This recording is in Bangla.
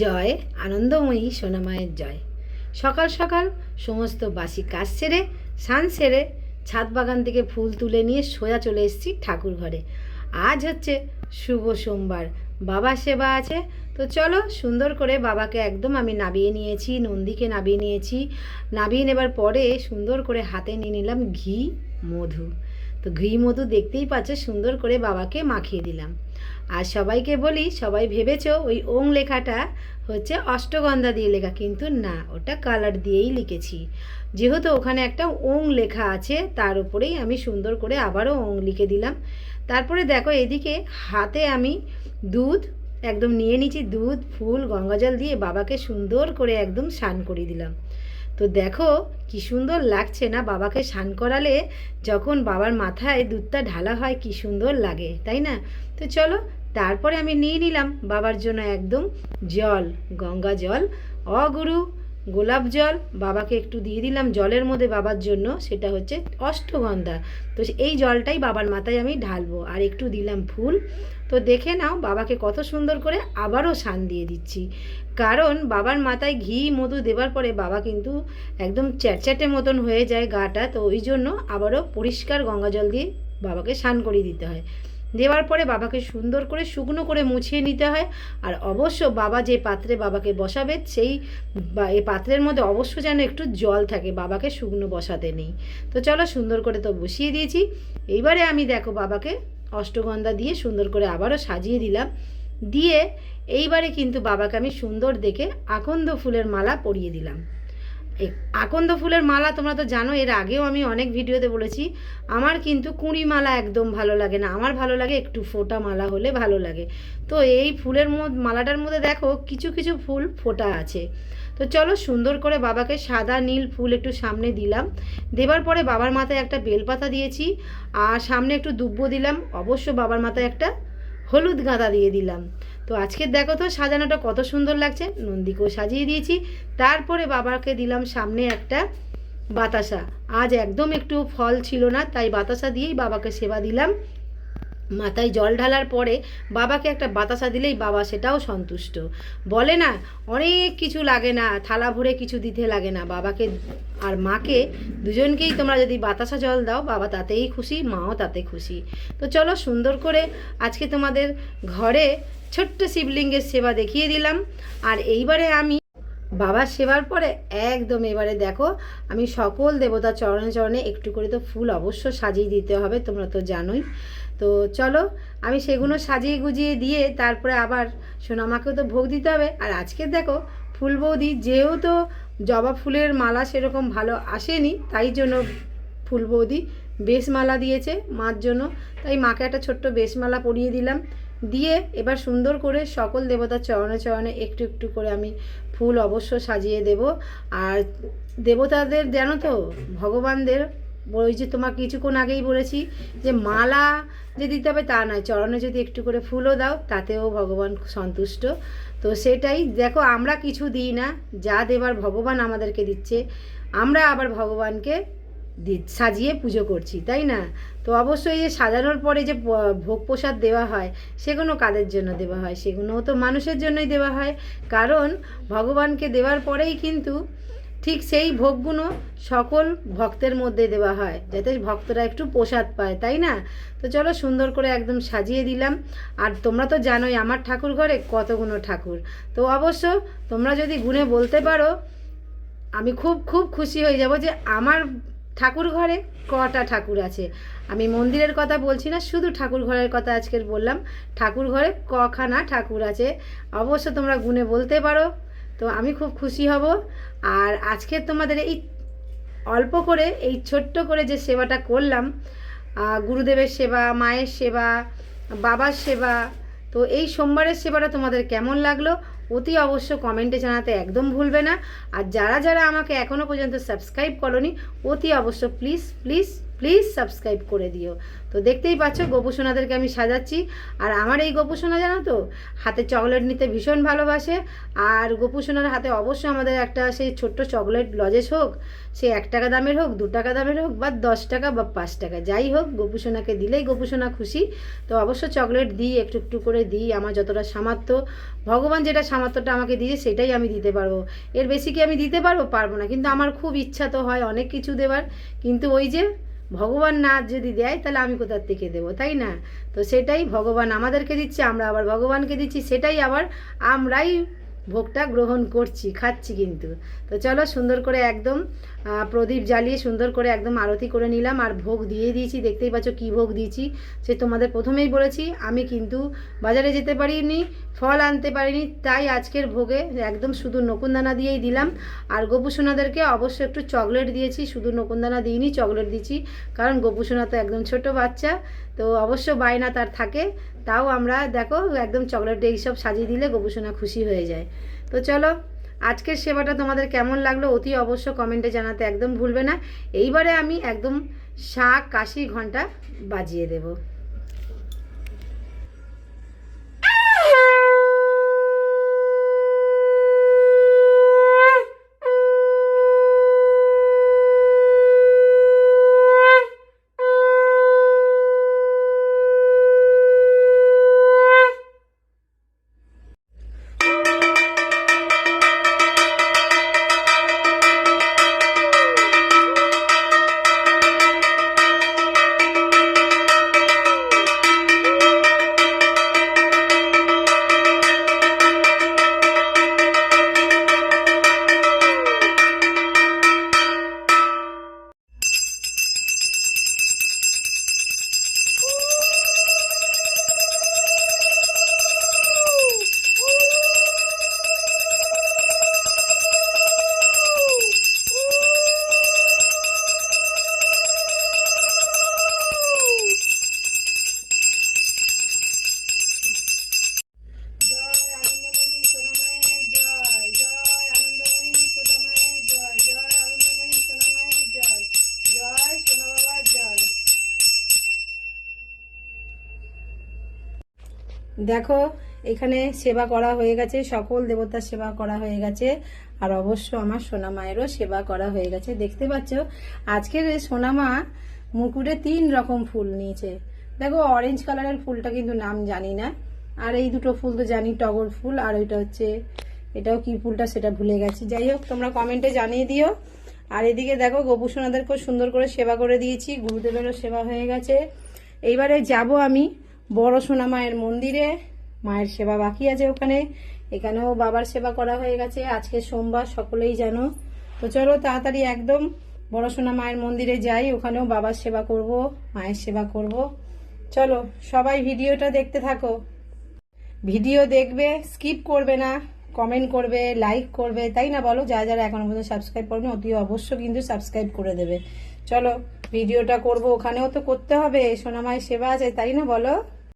জয়, আনন্দময়ী সোনামায়ের জয়। সকাল সকাল সমস্ত বাসি কাজ সেরে সান সেরে ছাদ বাগান থেকে ফুল তুলে নিয়ে সোজা চলে এসেছি ঠাকুর ঘরে। আজ হচ্ছে শুভ সোমবার বাবা সেবা আছে। তো চলো সুন্দর করে বাবাকে একদম আমি নাবিয়ে নিয়েছি, নন্দীকে নাবিয়ে নিয়েছি। নাবিয়ে নেবার পরে সুন্দর করে হাতে নিয়ে নিলাম ঘি, মধু। তো ঘি, মধু দেখতেই পাচ্ছ, সুন্দর করে বাবাকে মাখিয়ে দিলাম। আর সবাইকে বলি, সবাই ভেবেছো ওই ওং লেখাটা হচ্ছে অষ্টগন্ধা দিয়ে লেখা, কিন্তু না, ওটা কালার দিয়েই লিখেছি। যেহেতু ওখানে একটা ওং লেখা আছে, তার উপরেই আমি সুন্দর করে আবারও ওং লিখে দিলাম। তারপরে দেখো এদিকে হাতে আমি দুধ, একদম নিয়ে নিচ্ছি দুধ, ফুল গঙ্গাজল দিয়ে বাবাকে সুন্দর করে একদম স্নান করিয়ে দিলাম। তো দেখো কি সুন্দর লাগছে না বাবাকে স্নান করালে, যখন বাবার মাথায় দুধটা ঢালা হয় কি সুন্দর লাগে, তাই না? তো চলো তারপরে আমি নিয়ে নিলাম বাবার জন্য একদম জল, গঙ্গা জল। অগুরু গোলাপ জল, বাবাকে একটু দিয়ে দিলাম জলের মধ্যে বাবার জন্য, সেটা হচ্ছে অষ্টগন্ধা। তো এই জলটাই বাবার মাথায় আমি ঢালবো। আর একটু দিলাম ফুল। তো দেখে নাও, বাবাকে কত সুন্দর করে আবারও শান দিয়ে দিচ্ছি। কারণ বাবার মাথায় ঘি, মধু দেবার পরে বাবা কিন্তু একদম চ্যাটচ্যাটে মতন হয়ে যায় গাটা। তো ওই জন্য আবারও পরিষ্কার গঙ্গা জল দিয়ে বাবাকে স্নান করিয়ে দিতে হয়। দেওয়ার পরে বাবাকে সুন্দর করে শুকনো করে মুছিয়ে নিতে হয়। আর অবশ্য বাবা যে পাত্রে বাবাকে বসাবে, সেই এই পাত্রের মধ্যে অবশ্য যেন একটু জল থাকে, বাবাকে শুকনো বসাতে নেই। তো চলো সুন্দর করে তো বসিয়ে দিয়েছি। এইবারে আমি দেখো বাবাকে অষ্টগন্ধা দিয়ে সুন্দর করে আবারও সাজিয়ে দিলাম। দিয়ে এইবারে কিন্তু বাবাকে আমি সুন্দর দেখে আকন্দ ফুলের মালা পরিয়ে দিলাম। আকন্দ ফুলের মালা তোমরা তো জানো, এর আগেও আমি অনেক ভিডিওতে বলেছি, আমার কিন্তু কুঁড়ি মালা একদম ভালো লাগে না। আমার ভালো লাগে একটু ফোটা মালা হলে ভালো লাগে। তো এই ফুলের মালাটার মধ্যে দেখো কিছু কিছু ফুল ফোটা আছে। তো চলো সুন্দর করে বাবাকে সাদা নীল ফুল একটু সামনে দিলাম। দেবার পরে বাবার মাথায় একটা বেলপাতা দিয়েছি, আর সামনে একটু দুব্বো দিলাম। অবশ্য বাবার মাথায় একটা হলুদ গাঁদা দিয়ে দিলাম। তো আজকে দেখো তো সাজানোটা কত সুন্দর লাগছে। নন্দীকেও সাজিয়ে দিয়েছি। তারপরে বাবাকে দিলাম সামনে একটা বাতাসা। আজ একদম একটু ফল ছিল না, তাই বাতাসা দিয়েই বাবাকে সেবা দিলাম। মাথায় জল ঢালার পরে বাবাকে একটা বাতাসা দিলেই বাবা সেটাও সন্তুষ্ট। বলে না, অনেক কিছু লাগে না, থালা ভরে কিছু দিতে লাগে না। বাবাকে আর মাকে দুজনকেই তোমরা যদি বাতাসা জল দাও, বাবা তাতেই খুশি, মাও তাতে খুশি। তো চলো সুন্দর করে আজকে তোমাদের ঘরে ছোট্ট শিবলিঙ্গের সেবা দেখিয়ে দিলাম। আর এইবারে আমি বাবার সেবার পরে একদম এবারে দেখো, আমি সকল দেবতা চরণে চরণে একটু করে তো ফুল অবশ্য সাজিয়ে দিতে হবে, তোমরা তো জানোই। তো চলো, আমি সেগুলো সাজিয়ে গুজিয়ে দিয়ে তারপরে আবার সোনামাকেও তো ভোগ দিতে হবে। আর আজকে দেখো, ফুল বৌদি যেহেতু জবা ফুলের মালা সেরকম ভালো আসেনি, তাই জন্য ফুল বৌদি বেশ মালা দিয়েছে মার জন্য। তাই মাকে একটা ছোট্ট বেশ মালা পরিয়ে দিলাম। দিয়ে এবার সুন্দর করে সকল দেবতার চরণে চরণে একটু একটু করে আমি ফুল অবশ্য সাজিয়ে দেব। আর দেবতাদের জানো তো, ভগবানদের ওই যে তোমার কিছুক্ষণ আগেই বলেছি যে মালা যে দিতে হবে তা নয়, চরণে যদি একটু করে ফুলও দাও, তাতেও ভগবান সন্তুষ্ট। তো সেটাই, দেখো আমরা কিছু দিই না, যা দেবার ভগবান আমাদেরকে দিচ্ছে, আমরা আবার ভগবানকে সাজিয়ে পুজো করছি, তাই না? তো অবশ্যই যে সাজানোর পরে যে ভোগ প্রসাদ দেওয়া হয়, সেগুলো কাদের জন্য দেওয়া হয়? সেগুলোও তো মানুষের জন্যই দেওয়া হয়। কারণ ভগবানকে দেওয়ার পরেই কিন্তু ঠিক সেই ভোগগুলো সকল ভক্তের মধ্যে দেওয়া হয়, যাতে ভক্তরা একটু প্রসাদ পায়, তাই না? তো চলো সুন্দর করে একদম সাজিয়ে দিলাম। আর তোমরা তো জানোই আমার ঠাকুর ঘরে কতগুলো ঠাকুর। তো অবশ্য তোমরা যদি গুণে বলতে পারো, আমি খুব খুব খুশি হয়ে যাব যে আমার ঠাকুর ঘরে কটা ঠাকুর আছে। আমি মন্দিরের কথা বলছি না, শুধু ঠাকুর ঘরের কথা আজকের বললাম। ঠাকুর ঘরে কখানা ঠাকুর আছে। অবশ্য তোমরা গুণে বলতে পারো তো আমি খুব খুশি হব। আর আজকে তোমাদের এই অল্প করে, এই ছোট্ট করে যে সেবাটা করলাম গুরুদেবের সেবা, মায়ের সেবা, বাবার সেবা, তো এই সোমবারের সেবাটা তোমাদের কেমন লাগল অতি অবশ্য কমেন্টে জানাতে একদম ভুলবে না। আর যারা যারা আমাকে এখনও পর্যন্ত সাবস্ক্রাইব করনি, অতি অবশ্য প্লিজ প্লিজ প্লিজ সাবস্ক্রাইব করে দিও। তো দেখতেই পাচ্ছ গোপুসোনাদেরকে আমি সাজাচ্ছি। আর আমার এই গোপুসোনা জানো তো? হাতে চকলেট নিতে ভীষণ ভালোবাসে। আর গোপুসোনার হাতে অবশ্য আমাদের একটা সেই ছোট্ট চকলেট লজেস হোক, সে এক টাকা দামের হোক, দু টাকা দামের হোক, বা দশ টাকা বা পাঁচ টাকা, যাই হোক গোপুসোনাকে দিলেই গোপুসোনা খুশি। তো অবশ্য চকলেট দিই, একটু একটু করে দিই, আমার যতটা সামর্থ্য। ভগবান যেটা সামর্থ্যটা আমাকে দিয়ে সেটাই আমি দিতে পারব। এর বেশি কি আমি দিতে পারব? পারব না। কিন্তু আমার খুব ইচ্ছা তো হয় অনেক কিছু দেবার। কিন্তু ওই যে ভগবান না যদি দেয়, তাহলে আমি কোথার থেকে দেব, তাই না? তো সেটাই ভগবান আমাদেরকে দিচ্ছে, আমরা আবার ভগবানকে দিচ্ছি, সেটাই আবার আমরাই ভোগটা গ্রহণ করছি, খাচ্ছি কিন্তু। তো চলো সুন্দর করে একদম প্রদীপ জ্বালিয়ে সুন্দর করে একদম আরতি করে নিলাম। আর ভোগ দিয়ে দিয়েছি, দেখতেই পাচ্ছ কী ভোগ দিয়েছি। সে তোমাদের প্রথমেই বলেছি, আমি কিন্তু বাজারে যেতে পারিনি, ফল আনতে পারিনি, তাই আজকের ভোগে একদম শুধু নকুনদানা দিয়েই দিলাম। আর গোপুসোনাদেরকে অবশ্যই একটু চকলেট দিয়েছি, শুধু নকুনদানা দিইনি, চকলেট দিয়েছি, কারণ গোপুসোনা তো একদম ছোট বাচ্চা। তো অবশ্য বায়না তার থাকে, তাও আমরা দেখো একদম চকলেট এইসব সাজিয়ে দিলে গোপুসোনা খুশি হয়ে যায়। তো চলো, আজকের সেবাটা তোমাদের কেমন লাগল অতি অবশ্য কমেন্টে জানাতে একদম ভুলবে না। এইবারে আমি একদম শাক, কাশি, ঘণ্টা বাজিয়ে দেবো। দেখো, এখানে সেবা করা হয়ে গেছে, সকল দেবতার সেবা করা হয়ে গেছে, আর অবশ্য আমার সোনা মায়েরও সেবা করা হয়ে গেছে। দেখতে পাচ্ছ, আজকের সোনা মা মুকুটে তিন রকম ফুল নিয়েছে। দেখো অরেঞ্জ কালারের ফুলটা কিন্তু নাম জানি না, আর এই দুটো ফুল তো জানি, টগর ফুল, আর ওইটা হচ্ছে, এটাও কি ফুলটা সেটা ভুলে গেছি। যাই হোক, তোমরা কমেন্টে জানিয়ে দিও। আর এদিকে দেখো গোপুসোনাদের খুব সুন্দর করে সেবা করে দিয়েছি, গুরুদেবেরও সেবা হয়ে গেছে। এইবারে যাব আমি বড় সোনা মায়ের মন্দিরে, মায়ের সেবা বাকি আছে ওখানে। এখানেও বাবার সেবা করা হয়ে গেছে। আজকে সোমবার, সকলেই জানো। তো চলো তাড়াতাড়ি একদম বড় সোনা মায়ের মন্দিরে যাই। ওখানেও বাবার সেবা করব, মায়ের সেবা করব। চলো সবাই ভিডিওটা দেখতে থাকো। ভিডিও দেখবে, স্কিপ করবে না, কমেন্ট করবে, লাইক করবে। তাই না বলো? যারা যারা এখনও পর্যন্ত সাবস্ক্রাইব করবে অতি অবশ্য কিন্তু সাবস্ক্রাইব করে দেবে। চলো ভিডিওটা করব। ওখানেও তো করতে হবে সোনামায়ের সেবা আছে, তাই না বলো?